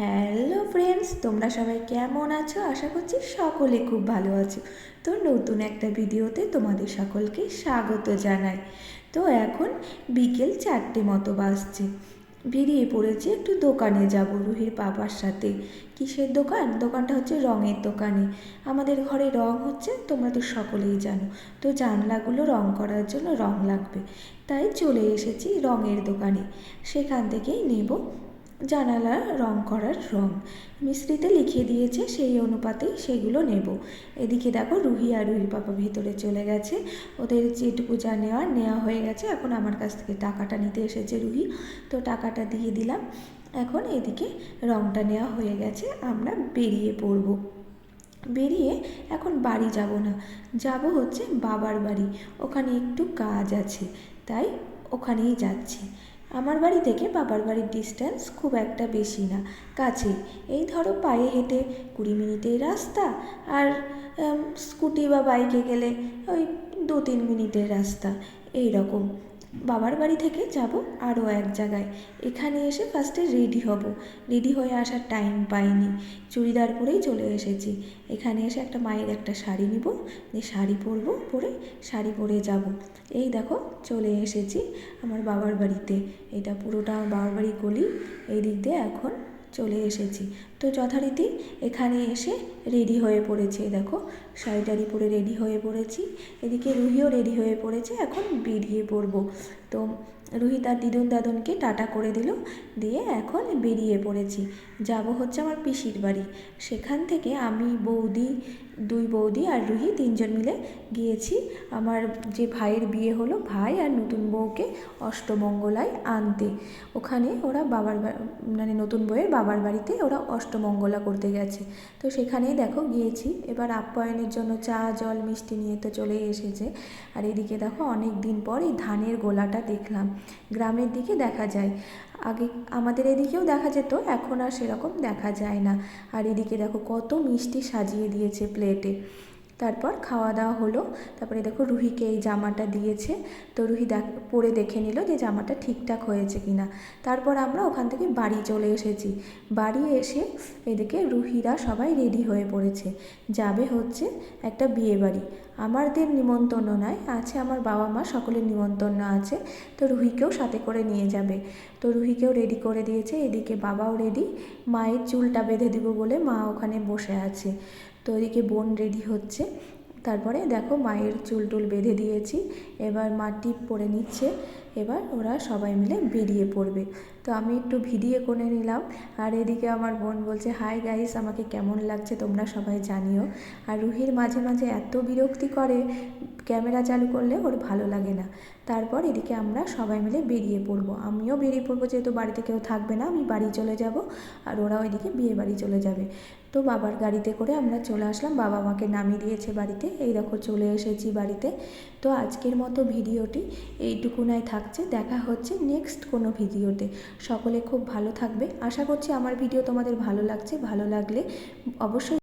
Hello friends, তোমরা সবাই কেমন আছো? আশা করছি সকলে খুব ভালো আছো। তো নতুন একটা ভিডিওতে তোমাদের সকলকে স্বাগত জানাই। তো এখন বিকেল চারটে মতো বাজছে। বেরিয়ে পড়েছি একটু দোকানে যাব রুহির বাবার সাথে। কিসের দোকান? দোকানটা হচ্ছে রঙের দোকানে। আমাদের ঘরে রং হচ্ছে, তোমরা তো সকলেই জানো। তো জানলাগুলো রং করার জন্য রং লাগবে। তাই চলে এসেছি রঙের দোকানে। সেখান থেকেই নেব জানালার রং করার রং। মিস্ত্রিতে লিখে দিয়েছে, সেই অনুপাতেই সেগুলো নেব। এদিকে দেখো, রুহি আর রুহির পাপা ভেতরে চলে গেছে। ওদের যেটুকু যা নেওয়ার নেওয়া হয়ে গেছে। এখন আমার কাছ থেকে টাকাটা নিতে এসেছে রুহি। তো টাকাটা দিয়ে দিলাম। এখন এদিকে রংটা নেওয়া হয়ে গেছে। আমরা বেরিয়ে পড়ব। বেরিয়ে এখন বাড়ি যাব না। যাব হচ্ছে বাবার বাড়ি। ওখানে একটু কাজ আছে। তাই ওখানেই যাচ্ছি। আমার বাড়ি থেকে বাবার বাড়ির ডিস্ট্যান্স খুব একটা বেশি না কাছে এই ধরো পায়ে হেঁটে কুড়ি মিনিটের রাস্তা আর স্কুটি বা বাইকে গেলে ওই দু তিন মিনিটের রাস্তা এই রকম বাবার বাড়ি থেকে যাব আরও এক জায়গায়। এখানে এসে ফার্স্টে রেডি হব। রেডি হয়ে আসার টাইম পাইনি। চুড়িদার পরেই চলে এসেছি। এখানে এসে একটা মায়ের একটা শাড়ি নিব। দিয়ে শাড়ি পরবো, পরে শাড়ি পরে যাব। এই দেখো, চলে এসেছি আমার বাবার বাড়িতে। এটা পুরোটা আমার বাবার বাড়ি গলি। এই দিক দিয়ে এখন চলে এসেছি। তো যথারীতি এখানে এসে রেডি হয়ে পড়েছে, দেখো শাড়ি টাড়ি পরে রেডি হয়ে পড়েছি, এদিকে রুহিও রেডি হয়ে পড়েছে, এখন বেরিয়ে পড়ব। তো রুহি তার দিদুন দাদনকে টাটা করে দিল, দিয়ে এখন বেরিয়ে পড়েছি। যাব হচ্ছে আমার পিসির বাড়ি। সেখান থেকে আমি, বৌদি, দুই বৌদি আর রুহি তিনজন মিলে গিয়েছি। আমার যে ভাইয়ের বিয়ে হলো, ভাই আর নতুন বউকে অষ্টমঙ্গলায় আনতে। ওখানে ওরা বাবার মানে নতুন বউয়ের বাবার বাড়িতে ওরা অষ্টমঙ্গলা করতে গেছে। তো সেখানেই দেখো গিয়েছি। এবার আপ্যায়নের জন্য চা, জল, মিষ্টি নিয়ে তো চলেই এসেছে। আর এদিকে দেখো অনেক দিন পর এই ধানের গোলাটা দেখলাম। গ্রামের দিকে দেখা যায়। আগে আমাদের এদিকেও দেখা যেত, এখন আর সেরকম দেখা যায় না। আর এদিকে দেখো কত মিষ্টি সাজিয়ে দিয়েছে প্লেটে তারপর খাওয়া দাওয়া হলো। তারপরে দেখো রুহিকে এই জামাটা দিয়েছে। তো রুহি দেখ, পরে দেখে নিল যে জামাটা ঠিকঠাক হয়েছে কি না তারপর আমরা ওখান থেকে বাড়ি চলে এসেছি। বাড়ি এসে এদিকে রুহিরা সবাই রেডি হয়ে পড়েছে। যাবে হচ্ছে একটা বিয়ে বাড়ি। আমাদের নিমন্ত্রণ নয় আছে আমার বাবা মা, সকলের নিমন্ত্রণ আছে। তো রুহিকেও সাথে করে নিয়ে যাবে। তো রুহিকেও রেডি করে দিয়েছে। এদিকে বাবাও রেডি। মায়ের চুলটা বেঁধে দিব বলে মা ওখানে বসে আছে। তো ওইদিকে বোন রেডি হচ্ছে। তারপরে দেখো মায়ের চুল টুল বেঁধে দিয়েছি, এবার মা টিপ পরে নিচ্ছে, এবার ওরা সবাই মিলে বেরিয়ে পড়বে। তো আমি একটু ভিডিও করে নিলাম, আর এদিকে আমার বোন বলছে, হাই গাইস, আমাকে কেমন লাগছে তোমরা সবাই জানিও। আর রুহির মাঝে মাঝে এত বিরক্তি করে ক্যামেরা চালু করলে ওর ভালো লাগে না। তারপর এদিকে আমরা সবাই মিলে বেরিয়ে পড়ব। আমিও বেরিয়ে পড়ব, যেহেতু বাড়িতে কেউ থাকবে না, আমি বাড়ি চলে যাব আর ওরা ওইদিকে বিয়ে বাড়ি চলে যাবে। তো বাবার গাড়িতে করে আমরা চলে আসলাম। বাবা মাকে নামিয়ে দিয়েছে বাড়িতে। এই দেখো চলে এসেছি বাড়িতে। তো আজকের মতো ভিডিওটি এইটুকুনাই থাকছে। দেখা হচ্ছে নেক্সট কোনো ভিডিওতে। সকলে খুব ভালো থাকবে। আশা করছি আমার ভিডিও তোমাদের ভালো লাগছে। ভালো লাগলে অবশ্যই